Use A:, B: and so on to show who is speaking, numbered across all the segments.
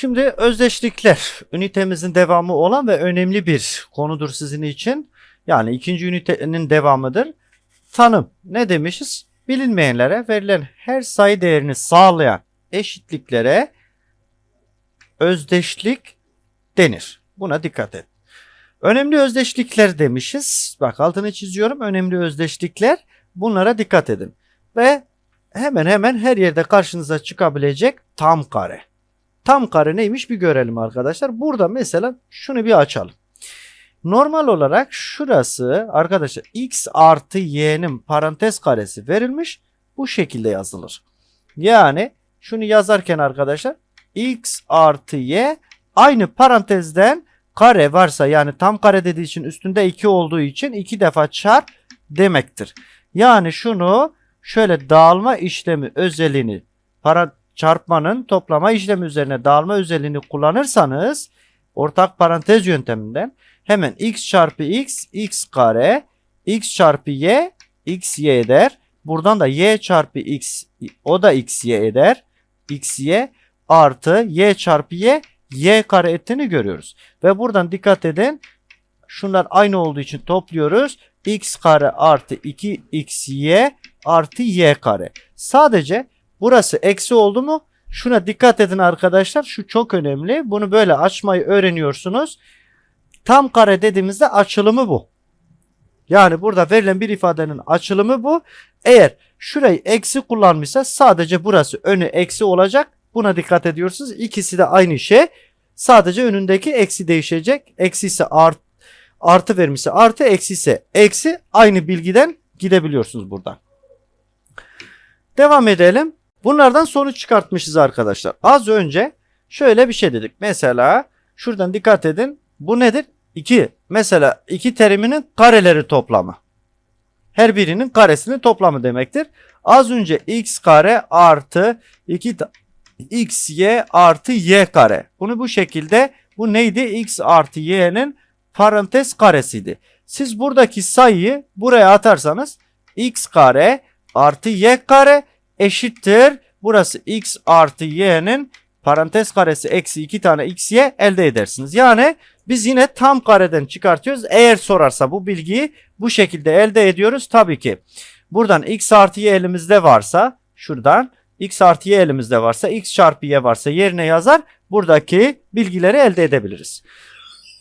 A: Şimdi özdeşlikler ünitemizin devamı olan ve önemli bir konudur sizin için. Yani ikinci ünitenin devamıdır. Tanım ne demişiz? Bilinmeyenlere verilen her sayı değerini sağlayan eşitliklere özdeşlik denir. Buna dikkat et. Önemli özdeşlikler demişiz. Bak altını çiziyorum. Önemli özdeşlikler. Bunlara dikkat edin. Ve hemen hemen her yerde karşınıza çıkabilecek tam kare. Tam kare neymiş bir görelim arkadaşlar. Burada mesela şunu bir açalım. Normal olarak şurası arkadaşlar x artı y'nin parantez karesi verilmiş. Bu şekilde yazılır. Yani şunu yazarken arkadaşlar x artı y aynı parantezden kare varsa yani tam kare dediği için üstünde 2 olduğu için 2 defa çarp demektir. Yani şunu şöyle dağılma işlemi özelliğini para çarpmanın toplama işlemi üzerine dağılma özelliğini kullanırsanız ortak parantez yönteminden hemen x çarpı x x kare x çarpı y x y eder. Buradan da y çarpı x o da x y eder. x y artı y çarpı y y kare ettiğini görüyoruz. Ve buradan dikkat edin. Şunlar aynı olduğu için topluyoruz. x kare artı 2xy artı y kare. Sadece burası eksi oldu mu? Şuna dikkat edin arkadaşlar. Şu çok önemli. Bunu böyle açmayı öğreniyorsunuz. Tam kare dediğimizde açılımı bu. Yani burada verilen bir ifadenin açılımı bu. Eğer şurayı eksi kullanmışsa sadece burası önü eksi olacak. Buna dikkat ediyorsunuz. İkisi de aynı şey. Sadece önündeki eksi değişecek. Eksi ise art, artı vermişse artı eksi ise eksi aynı bilgiden gidebiliyorsunuz buradan. Devam edelim. Bunlardan sonuç çıkartmışız arkadaşlar. Az önce şöyle bir şey dedik. Mesela şuradan dikkat edin. Bu nedir? 2. Mesela iki teriminin kareleri toplamı. Her birinin karesinin toplamı demektir. Az önce x kare artı 2 xy artı y kare. Bunu bu şekilde bu neydi? x artı y'nin parantez karesiydi. Siz buradaki sayıyı buraya atarsanız x kare artı y kare eşittir. Burası x artı y'nin parantez karesi eksi 2 tane xy elde edersiniz. Yani biz yine tam kareden çıkartıyoruz. Eğer sorarsa bu bilgiyi bu şekilde elde ediyoruz. Tabii ki buradan x artı y elimizde varsa şuradan x artı y elimizde varsa x çarpı y varsa yerine yazar. Buradaki bilgileri elde edebiliriz.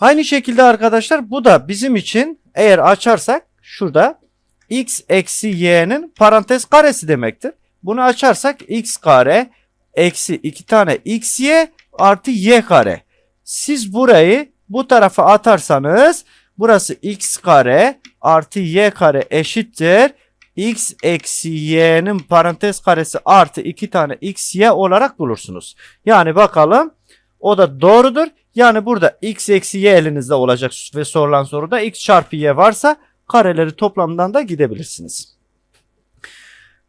A: Aynı şekilde arkadaşlar bu da bizim için eğer açarsak şurada x eksi y'nin parantez karesi demektir. Bunu açarsak x kare eksi 2 tane xy artı y kare. Siz burayı bu tarafa atarsanız burası x kare artı y kare eşittir. x eksi y'nin parantez karesi artı 2 tane xy olarak bulursunuz. Yani bakalım o da doğrudur. Yani burada x eksi y elinizde olacak ve sorulan soruda x çarpı y varsa kareleri toplamdan da gidebilirsiniz.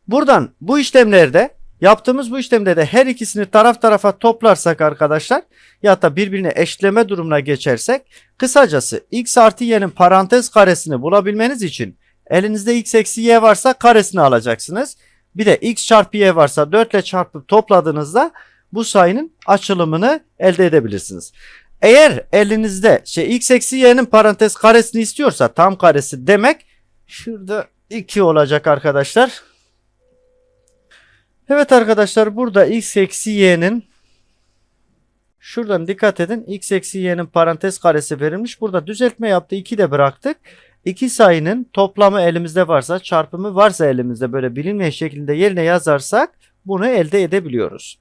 A: Buradan bu işlemlerde yaptığımız bu işlemde de her ikisini taraf tarafa toplarsak arkadaşlar ya da birbirine eşleme durumuna geçersek kısacası x artı y'nin parantez karesini bulabilmeniz için elinizde x eksi y varsa karesini alacaksınız. Bir de x çarpı y varsa 4 ile çarpıp topladığınızda bu sayının açılımını elde edebilirsiniz. Eğer elinizde şey x eksi y'nin parantez karesini istiyorsa tam karesi demek şurada 2 olacak arkadaşlar. Evet arkadaşlar burada x eksi y'nin şuradan dikkat edin x eksi y'nin parantez karesi verilmiş. Burada düzeltme yaptı 2 de bıraktık. İki sayının toplamı elimizde varsa çarpımı varsa elimizde böyle bilinmeyen şekilde yerine yazarsak bunu elde edebiliyoruz.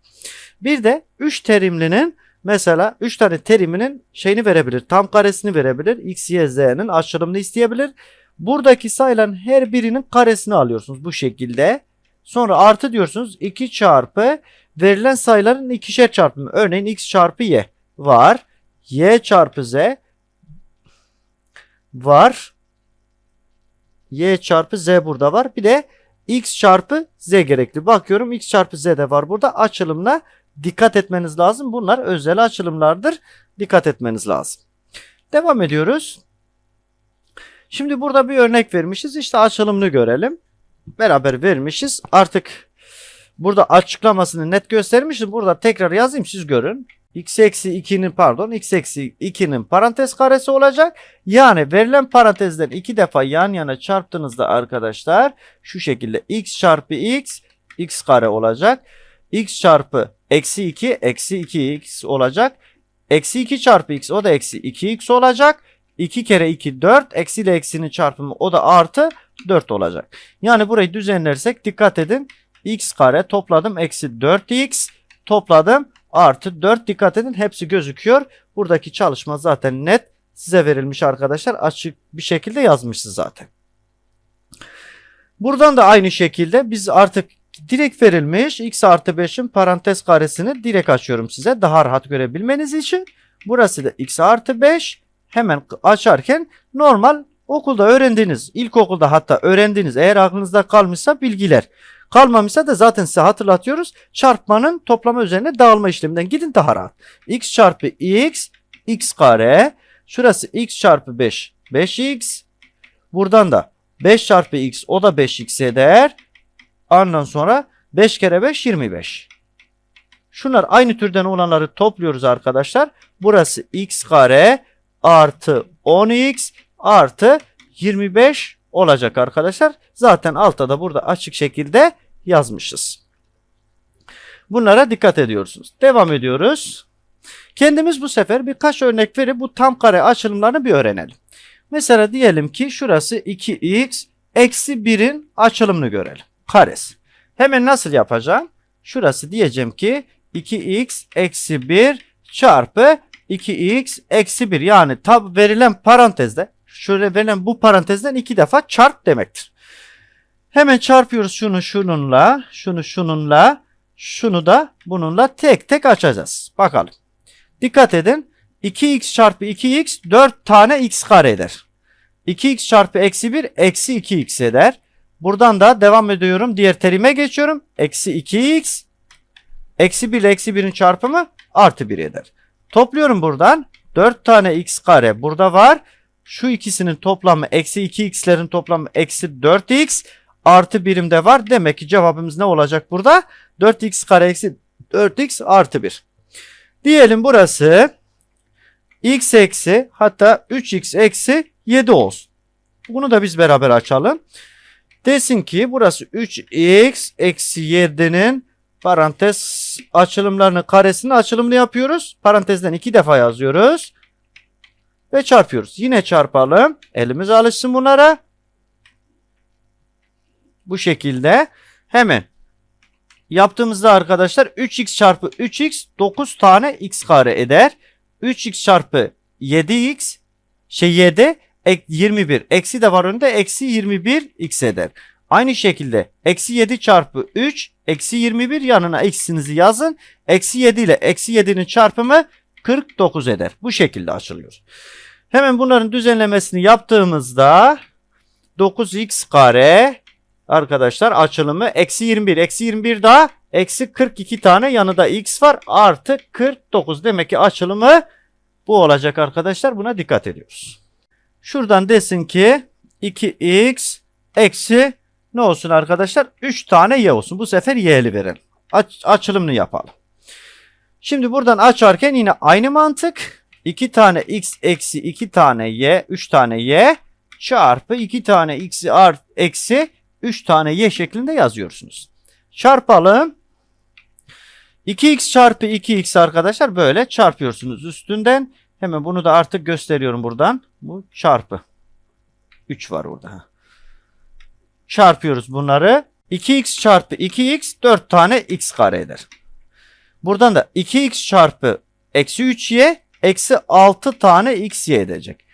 A: Bir de 3 terimlinin mesela 3 tane teriminin şeyini verebilir. Tam karesini verebilir. X, Y, Z'nin açılımını isteyebilir. Buradaki sayıların her birinin karesini alıyorsunuz bu şekilde. Sonra artı diyorsunuz 2 çarpı verilen sayıların ikişer çarpımı. Örneğin x çarpı y var. y çarpı z var. y çarpı z burada var. Bir de x çarpı z gerekli. Bakıyorum x çarpı z de var burada. Açılımla dikkat etmeniz lazım. Bunlar özel açılımlardır. Dikkat etmeniz lazım. Devam ediyoruz. Şimdi burada bir örnek vermişiz. İşte açılımını görelim beraber vermişiz. Artık burada açıklamasını net göstermişim. Burada tekrar yazayım siz görün. x eksi 2'nin pardon x eksi 2'nin parantez karesi olacak. Yani verilen parantezden iki defa yan yana çarptığınızda arkadaşlar şu şekilde x çarpı x x kare olacak. x çarpı eksi 2 eksi 2x olacak. Eksi 2 çarpı x o da eksi 2x olacak. 2 kere 2 4 eksi ile eksinin çarpımı o da artı 4 olacak. Yani burayı düzenlersek dikkat edin. x kare topladım eksi 4x topladım artı 4 dikkat edin hepsi gözüküyor. Buradaki çalışma zaten net size verilmiş arkadaşlar açık bir şekilde yazmışız zaten. Buradan da aynı şekilde biz artık direkt verilmiş x artı 5'in parantez karesini direkt açıyorum size daha rahat görebilmeniz için. Burası da x artı 5 hemen açarken normal okulda öğrendiğiniz ilkokulda hatta öğrendiğiniz eğer aklınızda kalmışsa bilgiler kalmamışsa da zaten size hatırlatıyoruz çarpmanın toplama üzerine dağılma işleminden gidin daha rahat. x çarpı x x kare şurası x çarpı 5 5x buradan da 5 çarpı x o da 5x eder. Ondan sonra 5 kere 5 25. Şunlar aynı türden olanları topluyoruz arkadaşlar. Burası x kare artı 10x artı 25 olacak arkadaşlar. Zaten altta da burada açık şekilde yazmışız. Bunlara dikkat ediyorsunuz. Devam ediyoruz. Kendimiz bu sefer birkaç örnek verip bu tam kare açılımlarını bir öğrenelim. Mesela diyelim ki şurası 2x eksi 1'in açılımını görelim. Karesi. Hemen nasıl yapacağım? Şurası diyeceğim ki 2x eksi 1 çarpı 2x eksi 1 yani tab verilen parantezde şöyle verilen bu parantezden iki defa çarp demektir. Hemen çarpıyoruz şunu şununla, şunu şununla, şunu da bununla tek tek açacağız. Bakalım. Dikkat edin. 2x çarpı 2x 4 tane x kare eder. 2x çarpı eksi 1 eksi 2x eder. Buradan da devam ediyorum. Diğer terime geçiyorum. Eksi 2x eksi 1 ile eksi 1'in çarpımı artı 1 eder. Topluyorum buradan. 4 tane x kare burada var. Şu ikisinin toplamı eksi 2x'lerin toplamı eksi 4x artı birimde var. Demek ki cevabımız ne olacak burada? 4x kare eksi 4x artı 1. Diyelim burası x eksi hatta 3x eksi 7 olsun. Bunu da biz beraber açalım. Desin ki burası 3x eksi 7'nin parantez açılımlarını karesinin açılımını yapıyoruz. Parantezden iki defa yazıyoruz. Ve çarpıyoruz. Yine çarpalım. Elimiz alışsın bunlara. Bu şekilde hemen yaptığımızda arkadaşlar 3x çarpı 3x 9 tane x kare eder. 3x çarpı 7x şey 7 ek 21 eksi de var önünde eksi 21 x eder. Aynı şekilde eksi 7 çarpı 3 eksi 21 yanına eksinizi yazın. Eksi 7 ile eksi 7'nin çarpımı 49 eder. Bu şekilde açılıyor. Hemen bunların düzenlemesini yaptığımızda 9x kare arkadaşlar açılımı eksi 21 eksi 21 daha eksi 42 tane yanında x var artı 49 demek ki açılımı bu olacak arkadaşlar buna dikkat ediyoruz. Şuradan desin ki 2x eksi ne olsun arkadaşlar 3 tane y olsun bu sefer y'li verelim. Aç, açılımını yapalım. Şimdi buradan açarken yine aynı mantık 2 tane x eksi 2 tane y 3 tane y çarpı 2 tane x art eksi 3 tane y şeklinde yazıyorsunuz. Çarpalım. 2x çarpı 2x arkadaşlar böyle çarpıyorsunuz üstünden. Hemen bunu da artık gösteriyorum buradan. Bu çarpı. 3 var orada. Çarpıyoruz bunları. 2x çarpı 2x 4 tane x kare eder. Buradan da 2x çarpı eksi 3y eksi 6 tane xy edecek.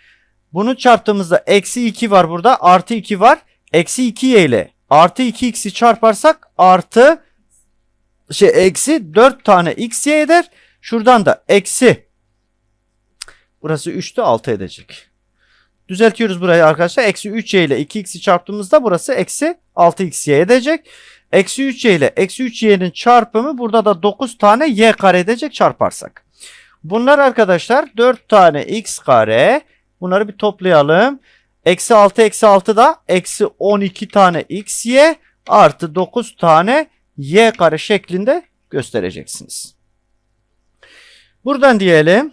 A: Bunu çarptığımızda eksi 2 var burada artı 2 var. Eksi 2y ile artı 2x'i çarparsak artı şey eksi 4 tane xy eder. Şuradan da eksi burası 3'te 6 edecek. Düzeltiyoruz burayı arkadaşlar. Eksi 3y ile 2x'i çarptığımızda burası eksi 6xy edecek. Eksi 3y ile eksi 3y'nin çarpımı burada da 9 tane y kare edecek çarparsak. Bunlar arkadaşlar 4 tane x kare. Bunları bir toplayalım. Eksi 6 eksi 6 da eksi 12 tane x y artı 9 tane y kare şeklinde göstereceksiniz. Buradan diyelim.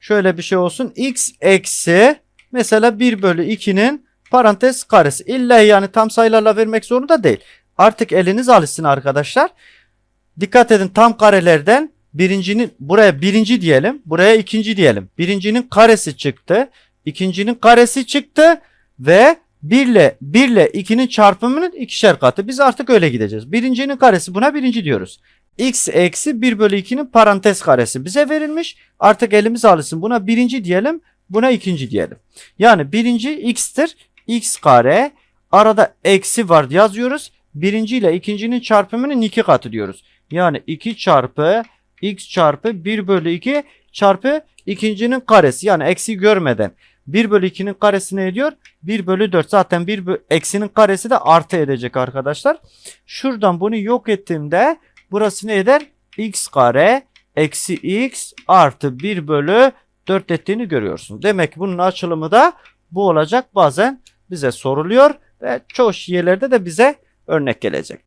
A: Şöyle bir şey olsun. X eksi mesela 1 bölü 2'nin parantez karesi. İlla yani tam sayılarla vermek zorunda değil. Artık eliniz alışsın arkadaşlar. Dikkat edin tam karelerden birincinin buraya birinci diyelim. Buraya ikinci diyelim. Birincinin karesi çıktı. ikincinin karesi çıktı ve 1 ile 1 ile 2'nin çarpımının ikişer katı. Biz artık öyle gideceğiz. Birincinin karesi buna birinci diyoruz. X eksi 1 bölü 2'nin parantez karesi bize verilmiş. Artık elimiz alışsın. Buna birinci diyelim. Buna ikinci diyelim. Yani birinci x'tir. x kare. Arada eksi var yazıyoruz. Birinci ile ikincinin çarpımının iki katı diyoruz. Yani 2 çarpı x çarpı 1 bölü 2 çarpı ikincinin karesi. Yani eksi görmeden 1 bölü 2'nin karesi ne ediyor? 1 bölü 4. Zaten 1 bö- eksinin karesi de artı edecek arkadaşlar. Şuradan bunu yok ettiğimde burası ne eder? x kare eksi x artı 1 bölü 4 ettiğini görüyorsun. Demek ki bunun açılımı da bu olacak. Bazen bize soruluyor ve çoğu yerlerde de bize örnek gelecek.